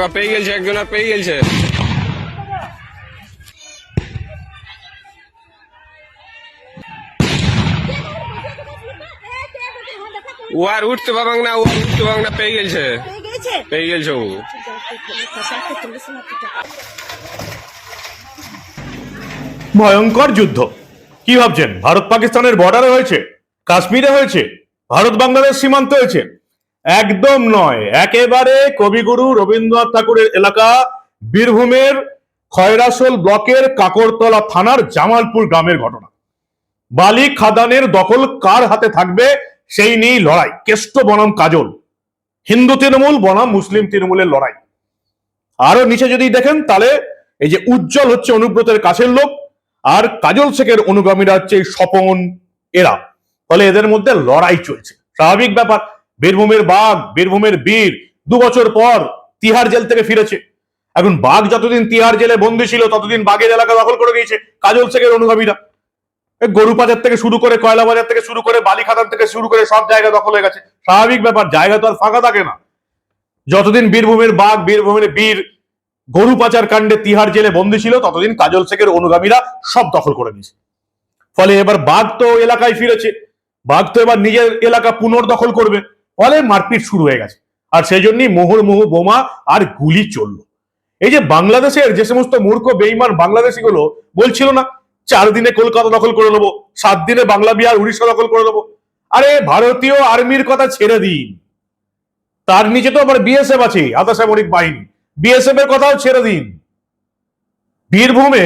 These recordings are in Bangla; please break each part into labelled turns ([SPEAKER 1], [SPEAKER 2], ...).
[SPEAKER 1] টাকা পেয়ে গেছে একজন আর পেয়ে গেছে ও আর উঠতে পাবাং না, ও উঠতে পাবাং না, পেয়ে গেছে
[SPEAKER 2] পেয়ে গেছে
[SPEAKER 1] ও।
[SPEAKER 3] ভয়ঙ্কর যুদ্ধ। কি ভাবছেন? ভারত পাকিস্তানের বর্ডারে হয়েছে? কাশ্মীরে হয়েছে? ভারত বাংলাদেশ সীমান্ত হয়েছে? একদম নয়। একেবারে কবিগুরু রবীন্দ্রনাথ ঠাকুরের এলাকা, বীরভূমের খয়রাসোল ব্লকের কাকরতলা থানার জামালপুর গ্রামের ঘটনা। বালি খাদানের দখল কার হাতে থাকবে, সেই নিয়েই লড়াই। কেষ্ট বনাম কাজল। হিন্দু তৃণমূল, বনাম মুসলিম তৃণমূলের লড়াই। আরও নিচে যদি দেখেন, তাহলে এই যে উজ্জ্বল হচ্ছে অনুব্রতের কাছের লোক, আর কাজল শেখের অনুগামীরা হচ্ছে স্বপন এরা। ফলে এদের মধ্যে লড়াই চলছে। স্বাভাবিক ব্যাপার বীরভূমের বাঘ, বীরভূমের বীর, দু বছর পর তিহার জেল থেকে ফিরেছে। এখন বাঘ যতদিন তিহার জেলে বন্দী ছিল, ততদিন বাঘের এলাকা দখল করে দিয়েছে কাজল শেখের অনুগামীরা। গরু বাজার থেকে শুরু করে কয়লা বাজার থেকে শুরু করে বালি খাদান থেকে শুরু করে সব জায়গা দখল হয়ে গেছে। স্বাভাবিক ব্যাপার, জায়গা তো আর ফাঁকা থাকে না। যতদিন বীরভূমের বাঘ, বীরভূমের বীর গরু পাচার কাণ্ডে তিহার জেলে বন্দী ছিল, ততদিন কাজল শেখের অনুগামীরা সব দখল করে নিয়েছে। ফলে এবার বাঘ তো এলাকায় ফিরেছে। বাঘ তো এবার নিজের এলাকা পুনর্দখল করবে। ফলে মারপিট শুরু হয়ে গেছে। আর সেই জন্যই মুহুর্মুহু বোমা আর গুলি চলল। এই যে বাংলাদেশের যে সমস্ত মূর্খ বেইমান বাংলাদেশি গুলো বলছিল না, চার দিনে কলকাতা দখল করে নেব, সাত দিনে বাংলা, বিহার, উড়িষ্যা দখল করে নেব। আরে ভারতীয় আর্মির কথা ছেড়ে দিন। তার নিচে তো আবার বিএসএফ আছে আধা সামরিক বাহিনী। বিএসএফ এর কথাও ছেড়ে দিন। বীরভূমে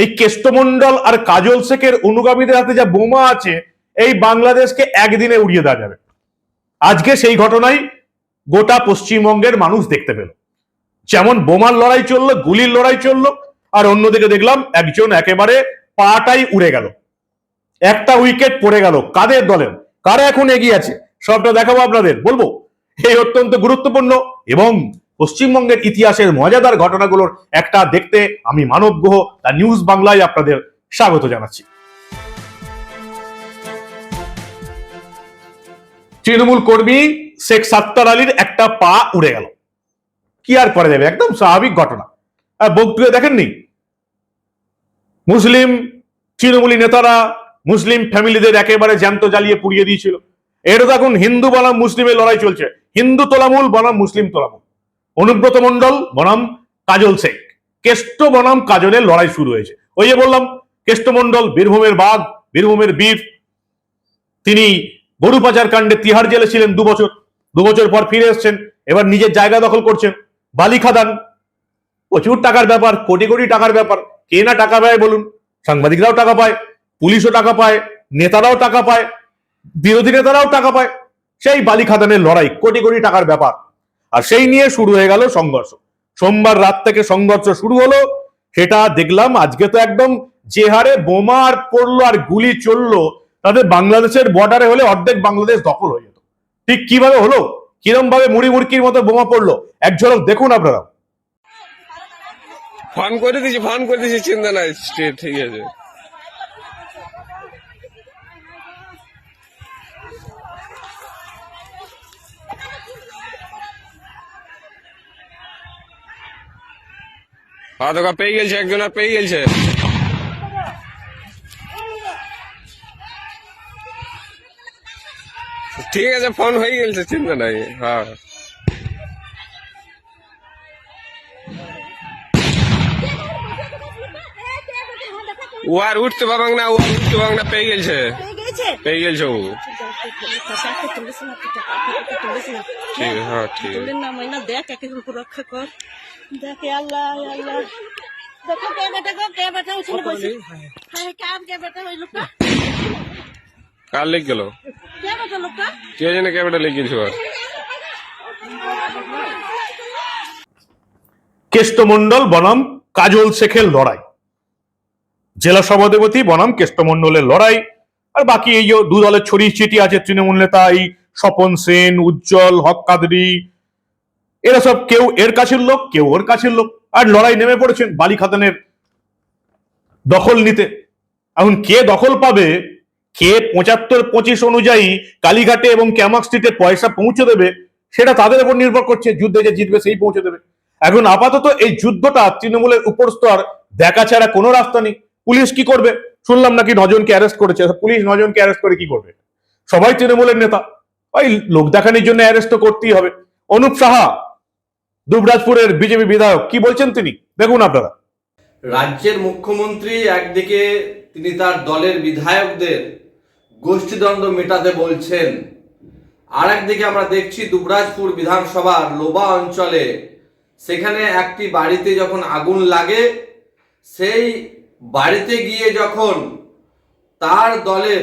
[SPEAKER 3] এই কেষ্টমন্ডল আর কাজল শেখের অনুগামীদের হাতে যা বোমা আছে, এই বাংলাদেশকে একদিনে উড়িয়ে দেওয়া যাবে। আজকে সেই ঘটনাই গোটা পশ্চিমবঙ্গের মানুষ দেখতে পেল। যেমন বোমার লড়াই চলল, গুলির লড়াই চলল, আর অন্যদিকে দেখলাম একজন একেবারে পাটাই উড়ে গেল। একটা উইকেট পড়ে গেল। কাদের দলের? কারা এখন এগিয়ে আছে? সবটা দেখাবো আপনাদের। বলব, এই অত্যন্ত গুরুত্বপূর্ণ এবং পশ্চিমবঙ্গের ইতিহাসের মজাদার ঘটনাগুলোর একটা দেখতে আমি মানব গ্রহ দা নিউজ বাংলায় আপনাদের স্বাগত জানাচ্ছি। তৃণমূল কর্মী শেখ সাত্তার আলীর একটা পা উড়ে গেল। কি আর করা যাবে? একদম স্বাভাবিক ঘটনা। আর বক্তব্য দেখেননি? মুসলিম তৃণমূলী নেতারা মুসলিম ফ্যামিলিদের একেবারে জ্যান্ত জ্বালিয়ে পুড়িয়ে দিয়েছিল। এটা তো এখন হিন্দু বনাম মুসলিমের লড়াই চলছে। হিন্দু তোলামূল, বনাম মুসলিম তোলামূল। অনুব্রত মন্ডল বনাম কাজল শেখ। কেষ্ট বনাম কাজলের লড়াই শুরু হয়েছে। ওই যে বললাম, কেষ্ট মণ্ডল, বীরভূমের বাঘ, বীরভূমের বীর, তিনি গরু পাচার কাণ্ডে তিহার জেলে ছিলেন দু বছর। দু বছর পর ফিরে এসছেন, এবার নিজের জায়গা দখল করছেন। বালি খাদান, প্রচুর টাকার ব্যাপার, কোটি কোটি টাকার ব্যাপার। কে না টাকা পায় বলুন? সাংবাদিকরাও টাকা পায়, পুলিশও টাকা পায়, নেতারাও টাকা পায়, বিরোধী নেতারাও টাকা পায়। সেই বালি খাদানের লড়াই, কোটি কোটি টাকার ব্যাপার। আর সেই নিয়ে শুরু হয়ে গেল সংঘর্ষ। সোমবার রাত থেকে সংঘর্ষ শুরু হলো। সেটা দেখলাম, আজকে তো একদম যে হারে বোমা আর পড়ল আর গুলি চলল তাদের বাংলাদেশের বর্ডারে হলে অর্ধেক বাংলাদেশ দখল হয়ে যেত। ঠিক কীভাবে হলো? কিরম ভাবে মুড়ি মুড়কির মতো বোমা পড়ল? এক ঝলক দেখুন আপনারা।
[SPEAKER 1] ফোন করে দিছি, ফোন করে দিছি, চিন্তা নাই ঠিক- ঠিক আছে পেয়ে গেছে, একজন পেয়ে গেছে। ঠিক আছে ফোন হয়ে গেছে চিন্তা নাই। হ্যাঁ। ও আর উঠতে পাবাং না ও উঠতে পাবাং না পেয়ে গেছে
[SPEAKER 2] পেয়ে গেছে?
[SPEAKER 1] পেয়ে ও। ঠিক হ্যাঁ ঠিক। আছে
[SPEAKER 2] তোদের নাম না দেখ একে রক্ষা কর। দেখে আল্লাহ আল্লাহ। দেখো কে বেটা গো কে বেটা ওখানে বসে। হ্যাঁ কাম কে বেটা ওই লোকটা
[SPEAKER 1] কার লেগ গেল
[SPEAKER 2] কে
[SPEAKER 1] জানে কে বেটা লেগ গেছে
[SPEAKER 3] কেষ্টমন্ডল বনাম কাজল শেখের লড়াই। জেলা সভাধিপতি বনাম কেষ্টমন্ডলের লড়াই। আর বাকি এই যে দু দলের ছড়িয়ে ছিটিয়ে আছে তৃণমূল নেতা, এই স্বপন সেন, উজ্জ্বল, হক কাদরি, এরা সব কেউ এর কাছের লোক, কেউ ওর কাছের লোক। আর লড়াই নেমে পড়েছেন বালি খাদানের দখল নিতে। এখন কে দখল পাবে কে পঁচাত্তর পঁচিশ অনুযায়ী কালীঘাটে এবং ক্যামাক স্ট্রিটে পয়সা পৌঁছে দেবে, সেটা তাদের উপর নির্ভর করছে, যুদ্ধে যে জিতবে সেই পৌঁছে দেবে। এখন আপাতত এই যুদ্ধটা তৃণমূলের উপর স্তর দেখা ছাড়া কোনো রাস্তা নেই। পুলিশ কি করবে? শুনলাম নাকি নজনকে অ্যারেস্ট করেছে। পুলিশ নজনকে অ্যারেস্ট করে কি করবে? সবাই তৃণমূলের নেতা। ওই লোক দেখানোর জন্য অ্যারেস্ট তো করতেই হবে। অনুপ সাহা, দুবরাজপুরের বিজেপি বিধায়ক, কি বলছেন তিনি? দেখুন আপনারা।
[SPEAKER 4] রাজ্যের মুখ্যমন্ত্রী একদিকে তিনি তার দলের বিধায়কদের গোষ্ঠীদ্বন্দ্ব মেটাতে বলছেন। আর একদিকে আমরা দেখছি দুবরাজপুর বিধানসভার লোবা অঞ্চলে সেখানে একটি বাড়িতে যখন আগুন লাগে, সেই বাড়িতে গিয়ে যখন তার দলের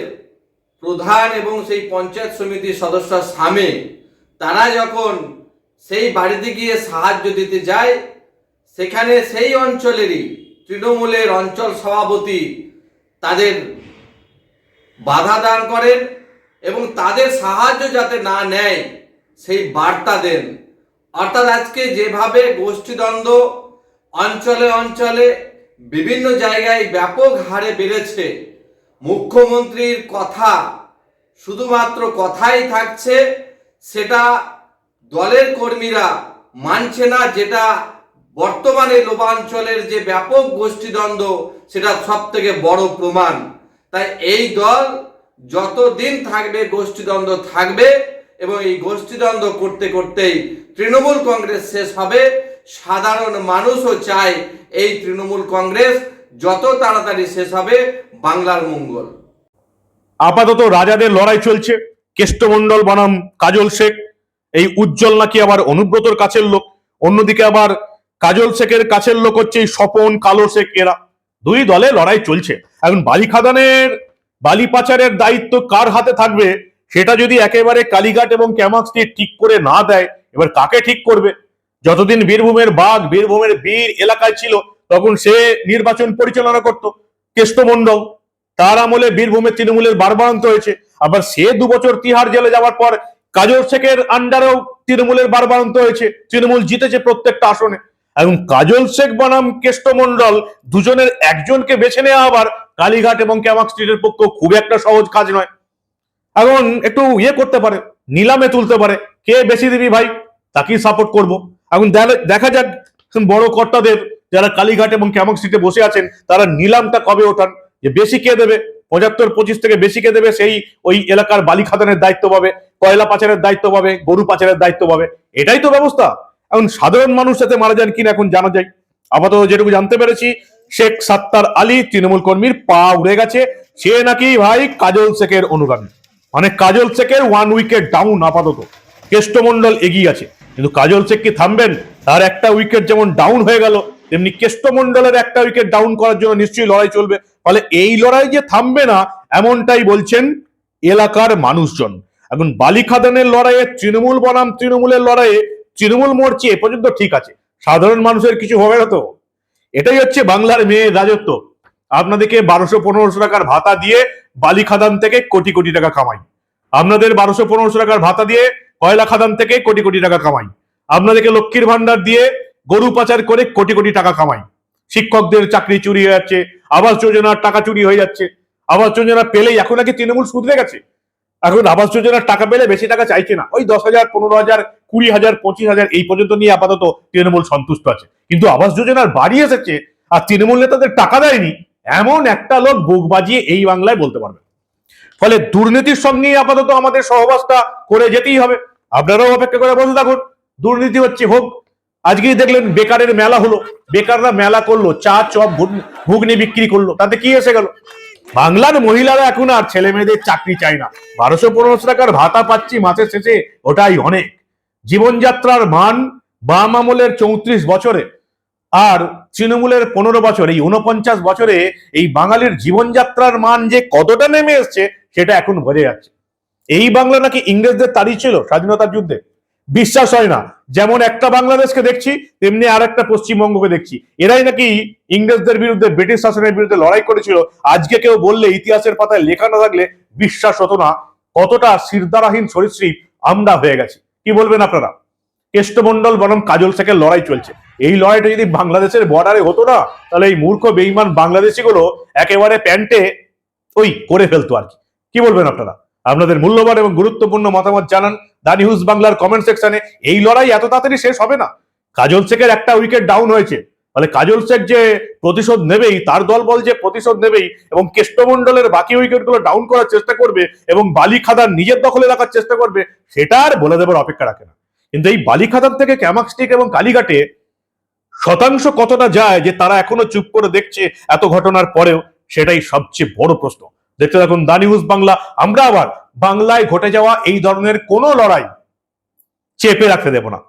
[SPEAKER 4] প্রধান এবং সেই পঞ্চায়েত সমিতির সদস্য স্বামী, তারা যখন সেই বাড়িতে গিয়ে সাহায্য দিতে যায়, সেখানে সেই অঞ্চলেরই তৃণমূলের অঞ্চল সভাপতি তাদের বাধা দান করেন এবং তাদের সাহায্য যাতে না নেয়, সেই বার্তা দেন। অর্থাৎ আজকে যেভাবে গোষ্ঠীদ্বন্দ্ব অঞ্চলে অঞ্চলে বিভিন্ন জায়গায় ব্যাপক হারে বেড়েছে, মুখ্যমন্ত্রীর কথা শুধুমাত্র কথাই থাকছে, সেটা দলের কর্মীরা মানছে না, যেটা বর্তমানে লোবাঞ্চলের যে ব্যাপক গোষ্ঠীদ্বন্দ্ব, সেটা সব থেকে বড় প্রমাণ। তাই এই দল যতদিন থাকবে, গোষ্ঠীদ্বন্দ্ব থাকবে এবং এই গোষ্ঠীদ্বন্দ্ব করতে করতেই তৃণমূল কংগ্রেস শেষ হবে। সাধারণ মানুষও চায় এই তৃণমূল কংগ্রেস যত তাড়াতাড়ি শেষ হবে বাংলার মঙ্গল।
[SPEAKER 3] আপাতত রাজাদের লড়াই চলছে। কেষ্টমন্ডল বনাম কাজল শেখ। এই উজ্জ্বল নাকি আবার অনুব্রতর কাছের লোক। অন্যদিকে আবার কাজল শেখের কাছের লোক হচ্ছে এই স্বপন কালো শেখ। এরা দুই দলে লড়াই চলছে। এখন বালি খাদানের, বালি পাচারের দায়িত্ব কার হাতে থাকবে, সেটা যদি একেবারে কালীঘাট এবং ক্যামাক্সটি ঠিক করে না দেয়, এবার কাকে ঠিক করবে? যতদিন বীরভূমের বাঘ, বীরভূমের বীর এলাকায় ছিল, তখন সে নির্বাচন পরিচালনা করত কেষ্টমন্ডল তার আমলে বীরভূমের তৃণমূলের বারবারান্ত হয়েছে। আবার সে দু বছর তিহার জেলে যাওয়ার পর কাজল শেখের আন্ডারেও তৃণমূলের বারবারান্ত হয়েছে। তৃণমূল জিতেছে প্রত্যেকটা আসনে। এখন কাজল শেখ বনাম কেষ্টমন্ডল দুজনের একজনকে বেছে নেওয়া আবার কালীঘাট এবং ক্যামাক স্ট্রিটের পক্ষে খুব একটা সহজ কাজ নয়। এখন একটু ইয়ে করতে পারে, নিলামে তুলতে পারে। কে বেশি দিবি ভাই? তাকেই সাপোর্ট করব। এখন দেখ- দেখা যাক বড় কর্তাদের যারা কালীঘাট এবং ক্যামক সিটে বসে আছেন, তারা নিলামটা কবে ওঠান? যে বেশি কে দেবে? পঁচাত্তর, পঁচিশ থেকে বেশি কে দেবে? সেই ওই এলাকার বালি খাদানের দায়িত্ব পাবে, কয়লা পাচারের দায়িত্ব পাবে, গরু পাচারের দায়িত্ব পাবে। এটাই তো ব্যবস্থা। এখন সাধারণ মানুষ সাথে মারা যান কিনা এখন জানা যায়। আপাতত যেটুকু জানতে পেরেছি, শেখ সাত্তার আলী তৃণমূল কর্মীর পা উড়ে গেছে। সে নাকি ভাই কাজল শেখের অনুগামী। মানে কাজল শেখের ওয়ান উইকেট ডাউন আপাতত। কেষ্টমন্ডল এগিয়ে আছে। কিন্তু কাজল শেখ কি থামবেন? তার একটা উইকেট যেমন ডাউন হয়ে গেল, তেমনি কেষ্টমন্ডলের একটা উইকেট ডাউন করার জন্য নিশ্চয়ই লড়াই চলবে। ফলে এই লড়াই যে থামবে না, এমনটাই বলছেন এলাকার মানুষজন। এখন বালিখাদানের লড়াইয়ে তৃণমূল বনাম তৃণমূলের লড়াইয়ে তৃণমূল মরছে এ পর্যন্ত ঠিক আছে। সাধারণ মানুষের কিছু হবে না তো? এটাই হচ্ছে বাংলার মেয়ে রাজত্ব। আপনাদেরকে বারোশো পনেরোশো টাকার ভাতা দিয়ে বালি খাদান থেকে কোটি কোটি টাকা কামাই। আপনাদের বারোশো পনেরোশো টাকার ভাতা দিয়ে কয়লা খাদান থেকে কোটি কোটি টাকা কামাই। আপনাদেরকে লক্ষ্মীর ভান্ডার দিয়ে গরু পাচার করে কোটি কোটি টাকা কামাই। শিক্ষকদের চাকরি চুরি হয়ে যাচ্ছে, আবাস যোজনার টাকা চুরি হয়ে যাচ্ছে। আবাস যোজনা পেলেই এখন নাকি তৃণমূল সুধরে গেছে। এখন আবাস যোজনার টাকা পেলে বেশি টাকা চাইছে না। ওই দশ হাজার, পনেরো হাজার, কুড়ি হাজার, পঁচিশ হাজার এই পর্যন্ত নিয়ে আপাতত তৃণমূল সন্তুষ্ট আছে। কিন্তু আবাস যোজনার বাড়ি এসেছে আর তৃণমূল নেতাদের টাকা দেয়নি, এমন একটা লোক বুক বাজিয়ে এই বাংলায় বলতে পারবে। ফলে দুর্নীতির সঙ্গেই আপাতত আমাদের সহবাসটা করে যেতেই হবে। আপনারাও অপেক্ষা করে বসে থাকুন। দুর্নীতি হচ্ছে হোক আজকেই দেখলেন বেকারের মেলা হলো। বেকাররা মেলা করল, চা, চপ ঘুগ- ঘুগনি বিক্রি করল। তাতে কি এসে গেল? বাংলার মহিলারা এখন আর ছেলে মেয়েদের চাকরি চায় না। বারোশো পনেরোশো টাকার ভাতা পাচ্ছি মাসের শেষে, ওটাই অনেক। জীবনযাত্রার মান বাম আমলের চৌত্রিশ বছরে, আর তৃণমূলের পনেরো বছর, এই উনপঞ্চাশ বছরে এই বাঙালির জীবনযাত্রার মান যে কতটা নেমে এসছে, সেটা এখন বোঝা যাচ্ছে। এই বাংলা নাকি ইংরেজদের তাড়ি ছিল স্বাধীনতার যুদ্ধে? বিশ্বাস হয় না। যেমন একটা বাংলাদেশকে দেখছি, তেমনি আর একটা পশ্চিমবঙ্গকে দেখছি। এরাই নাকি ইংরেজদের বিরুদ্ধে, ব্রিটিশ শাসনের বিরুদ্ধে লড়াই করেছিল। আজকে কেউ বললে ইতিহাসের পাতায় লেখা না থাকলে বিশ্বাস হতো না। কতটা সিরদারাহীন সরীসৃপ আমরা হয়ে গেছি। কি বলবেন আপনারা? কেষ্টমন্ডল বরং কাজল শেখের লড়াই চলছে। এই লড়াইটা যদি বাংলাদেশের বর্ডারে হতো না, তাহলে এই মূর্খ বেইমান বাংলাদেশিগুলো একেবারে প্যান্টে ওই করে ফেলতো আর কি বলবেন আপনারা? আপনাদের মূল্যবান এবং গুরুত্বপূর্ণ মতামত জানান দা নিউজ বাংলার কমেন্ট সেকশনে এই লড়াই এত তাড়াতাড়ি শেষ হবে না। কাজল শেখের একটা উইকেট ডাউন হয়েছে। ফলে কাজল শেখ যে প্রতিশোধ নেবেই, তার দল বল যে প্রতিশোধ নেবেই এবং কেষ্টমন্ডলের বাকি উইকেটগুলো ডাউন করার চেষ্টা করবে এবং বালি খাদার নিজের দখলে রাখার চেষ্টা করবে, সেটা আর বলে দেবার অপেক্ষা রাখে না। কিন্তু এই বালি খাদার থেকে ক্যামাক্সটিক এবং কালীঘাটে শতাংশ কতটা যায় যে তারা এখনও চুপ করে দেখছে এত ঘটনার পরেও, সেটাই সবচেয়ে বড় প্রশ্ন। দেখতে থাকুন দা নিউজ বাংলা। আমরা আবার বাংলায় ঘটে যাওয়া এই ধরনের কোনো লড়াই চেপে রাখতে দেব না।